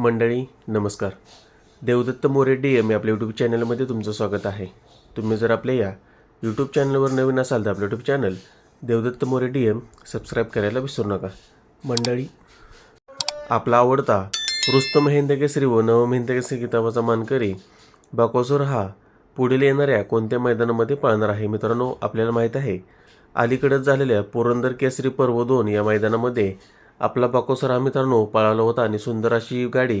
मंडळी नमस्कार. Devdatta More D M या आपल्या यूट्यूब चॅनलमध्ये तुमचं स्वागत आहे. तुम्ही जर आपल्या या यूट्यूब चॅनलवर नवीन असाल तर आपलं YouTube channel Devdatta More D M subscribe करायला विसरू नका. मंडळी आपला आवडता रुस्तम हिंदकेसरी व नवम हिंदकेसरी किताबाचा मानकरी बाकोसूर हा पुढील येणाऱ्या कोणत्या मैदानामध्ये पळणार आहे? मित्रांनो आपल्याला माहीत आहे अलीकडेच झालेल्या पुरंदर केसरी पर्व दोन या मैदानामध्ये आपला बाकोसर हा मित्रांनो पळाला होता आणि सुंदर अशी गाडी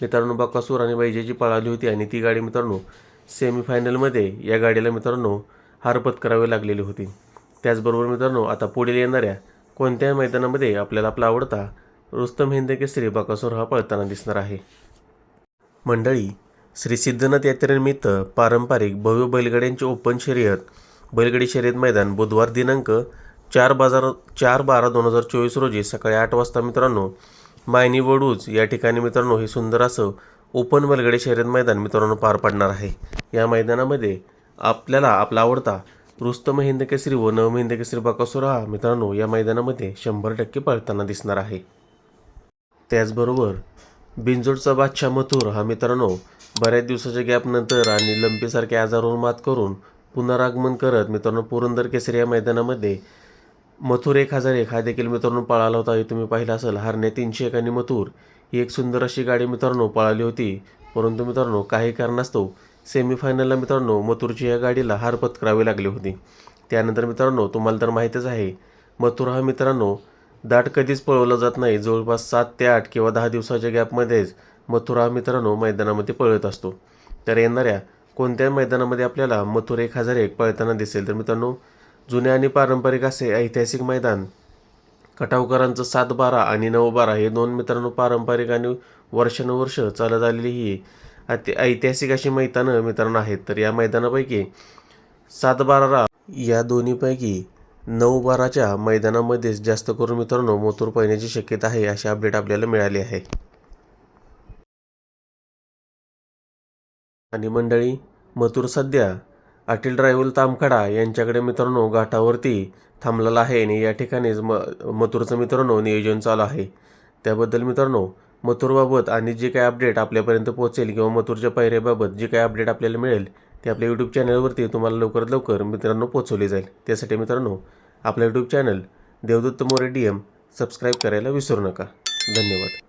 मित्रांनो बाकासूर आणि बैजेची पळाली होती आणि ती गाडी मित्रांनो सेमीफायनलमध्ये या गाडीला मित्रांनो हार पत्करावी लागलेली होती. त्याचबरोबर मित्रांनो आता पुढील येणाऱ्या कोणत्या मैदानामध्ये आपल्याला आपला आवडता रुस्तम हिंद केसरी बाकासूर हा पळताना दिसणार आहे. मंडळी श्री सिद्धनाथ यात्रेनिमित्त पारंपरिक भव्य बैलगाड्यांची ओपन शर्यत बैलगाडी शर्यत मैदान बुधवार दिनांक चार बाजार चार बारा दोन हजार चोवीस रोजी सकाळी आठ वाजता मित्रांनो मायनी वडूज या ठिकाणी मित्रांनो हे सुंदर असं ओपन वलगडे शर्यत मैदान मित्रांनो पार पडणार आहे. या मैदानामध्ये आपल्याला आपला आवडता रुस्तम हिंद केसरी व नव हिंद केसरी बाकासूर हा मित्रांनो या मैदानामध्ये शंभर टक्के पळताना दिसणार आहे. त्याचबरोबर बिंजोडचा बादशाह मथुर हा मित्रांनो बऱ्याच दिवसाच्या गॅपनंतर आणि लंपीसारख्या आजारावर मात करून पुनरागमन करत मित्रांनो पुरंदर केसरी या मैदानामध्ये मथुर एक हजार एक हा देखील मित्रांनो पळाला होता हे तुम्ही पाहिलं असेल हरणे तीनशे एक आणि मथुर ही एक सुंदर अशी गाडी मित्रांनो पळाली होती. परंतु मित्रांनो काही कारणास्तव सेमीफायनलला मित्रांनो मथुरची या गाडीला हार पत्करावी लागली होती. त्यानंतर मित्रांनो तुम्हाला तर माहीतच आहे मथुर हा मित्रांनो दाट कधीच पळवला जात नाही. जवळपास सात ते आठ किंवा दहा दिवसाच्या गॅपमध्येच मथुर हा मित्रांनो मैदानामध्ये पळत असतो. तर येणाऱ्या कोणत्या मैदानामध्ये आपल्याला मथुर एक हजार एक पळताना दिसेल तर मित्रांनो जुने आणि पारंपरिक असे ऐतिहासिक मैदान. कटावकरांचं सात बारा आणि नऊ बारा हे दोन मित्रांनो पारंपरिक आणि वर्षानुवर्ष चालत आलेली ही अति ऐतिहासिक अशी मैदानं मित्रांनो आहेत. तर या मैदानापैकी सातबारा या दोन्हीपैकी नऊ बाराच्या मैदानामध्येच जास्त करून मित्रांनो मोतूर पाहण्याची शक्यता आहे अशी अपडेट आपल्याला मिळाली आहे. आणि मंडळी मथुर सध्या अटील ड्रायव्हल तामखडा यांच्याकडे मित्रांनो घाटावरती थांबलेला आहे आणि या ठिकाणीच म मथुरचं मित्रांनो नियोजन चालू आहे. त्याबद्दल मित्रांनो मथुरबाबत आणि जे काही अपडेट आपल्यापर्यंत पोहोचेल किंवा मथुरच्या पायऱ्याबाबत जे काही अपडेट आपल्याला मिळेल ते आपल्या यूट्यूब चॅनलवरती तुम्हाला लवकरात लवकर मित्रांनो पोचवली जाईल. त्यासाठी मित्रांनो आपलं YouTube channel Devdatta More D M subscribe करायला विसरू नका. धन्यवाद.